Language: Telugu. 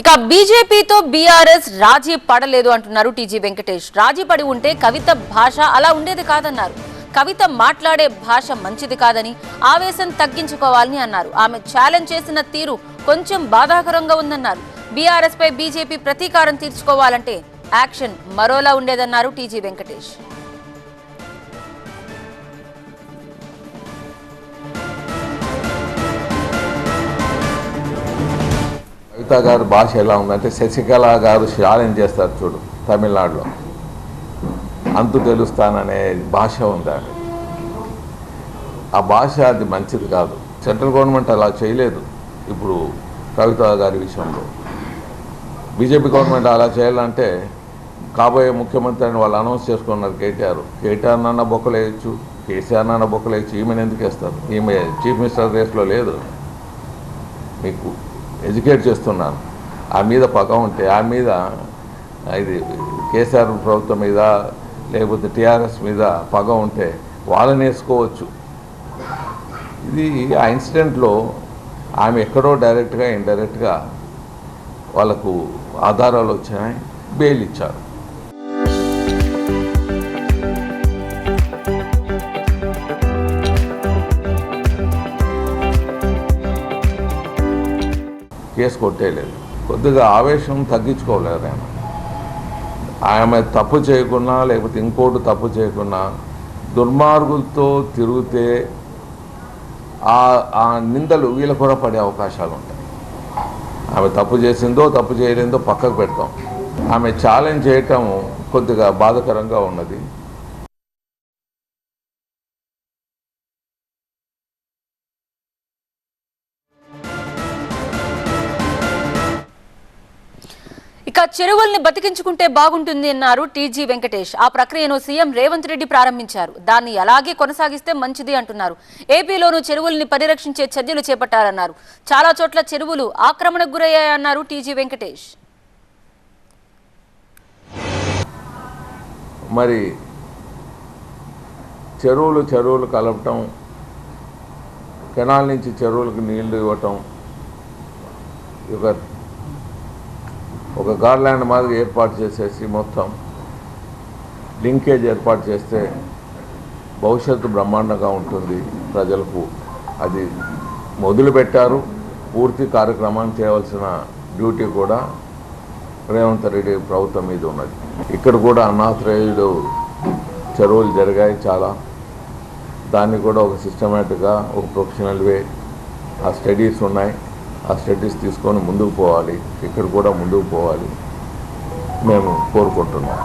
ఇక బీజేపీతో బీఆర్ఎస్ రాజీ పడలేదు అంటున్నారు టీజీ వెంకటేష్. రాజీ పడి ఉంటే కవిత భాష అలా ఉండేది కాదన్నారు. కవిత మాట్లాడే భాష మంచిది కాదని ఆవేశం తగ్గించుకోవాలని అన్నారు. ఆమె ఛాలెంజ్ చేసిన తీరు కొంచెం బాధాకరంగా ఉందన్నారు. బీఆర్ఎస్ పై బీజేపీ ప్రతీకారం తీర్చుకోవాలంటే యాక్షన్ మరోలా ఉండేదన్నారు టీజీ వెంకటేష్. కవిత గారు భాష ఎలా ఉందంటే శశికళ గారు ఛాలెంజ్ చేస్తారు చూడు తమిళనాడులో. అంతు తెలుస్తాననే భాష ఉంది ఆ భాష అది మంచిది కాదు. సెంట్రల్ గవర్నమెంట్ అలా చేయలేదు ఇప్పుడు కవిత గారి విషయంలో. బీజేపీ గవర్నమెంట్ అలా చేయాలంటే కాబోయే ముఖ్యమంత్రి అని వాళ్ళు అనౌన్స్ చేసుకున్నారు కేటీఆర్. కేటీఆర్ నాన్న బొక్కలేయచ్చు కేసీఆర్ నాన్న బొక్కలేయచ్చు ఈమెను ఎందుకు వేస్తారు? ఈమె చీఫ్ మినిస్టర్ రేస్లో లేదు. మీకు ఎడ్యుకేట్ చేస్తున్నాను. ఆ మీద పగ ఉంటే ఆ మీద ఇది కేసీఆర్ ప్రభుత్వం మీద లేకపోతే టీఆర్ఎస్ మీద పగ ఉంటే వాళ్ళని వేసుకోవచ్చు. ఇది ఆ ఇన్సిడెంట్లో ఆమె ఎక్కడో డైరెక్ట్గా ఇండైరెక్ట్గా వాళ్ళకు ఆధారాలు వచ్చినాయి బెయిల్ ఇచ్చారు. కేసు కొట్టేయలేదు. కొద్దిగా ఆవేశం తగ్గించుకోలేదు ఆయన ఆమె తప్పు చేయకున్నా లేకపోతే ఇంకోటి తప్పు చేయకున్నా దుర్మార్గులతో తిరిగితే ఆ ఆ నిందలు వీళ్ళ కూడా పడే అవకాశాలు ఉంటాయి. ఆమె తప్పు చేసిందో తప్పు చేయలేదో పక్కకు పెడతాం. ఆమె ఛాలెంజ్ చేయటం కొద్దిగా బాధకరంగా ఉన్నది. చెరువుల్ని బతికించుకుంటే బాగుంటుంది అన్నారు టీజీ వెంకటేష్. ఆ ప్రక్రియను సీఎం రేవంత్ రెడ్డి ప్రారంభించారు. దాన్ని అలాగే కొనసాగిస్తే మంచిది అంటున్నారు. ఏపీలోనూ చెరువుల్ని పరిరక్షించే చర్యలు చేపట్టారన్నారు. చాలా చోట్ల చెరువులు ఆక్రమణకు గురయ్యాయన్నారు టీజీ వెంకటేష్. మరి చెరువులు చెరువులు కలపటం కెనాల్ నుంచి చెరువులకు నీళ్ళు ఇవ్వటం ఒక ఒక గార్లాండ్ మాదిరి ఏర్పాటు చేసేసి మొత్తం లింకేజ్ ఏర్పాటు చేస్తే భవిష్యత్తు బ్రహ్మాండంగా ఉంటుంది ప్రజలకు. అది మొదలుపెట్టారు పూర్తి కార్యక్రమాన్ని చేయవలసిన డ్యూటీ కూడా రేవంత్ రెడ్డి ప్రభుత్వం మీద ఉన్నది. ఇక్కడ కూడా అనాథరేయుడు చెరువులు జరిగాయి చాలా. దాన్ని కూడా ఒక సిస్టమేటిక్గా ఒక ప్రొఫెషనల్ వే ఆ స్టడీస్ ఉన్నాయి. ఆ స్టడీస్ తీసుకొని ముందుకు పోవాలి. ఇక్కడ కూడా ముందుకు పోవాలి. మేము కోరుకుంటున్నాం.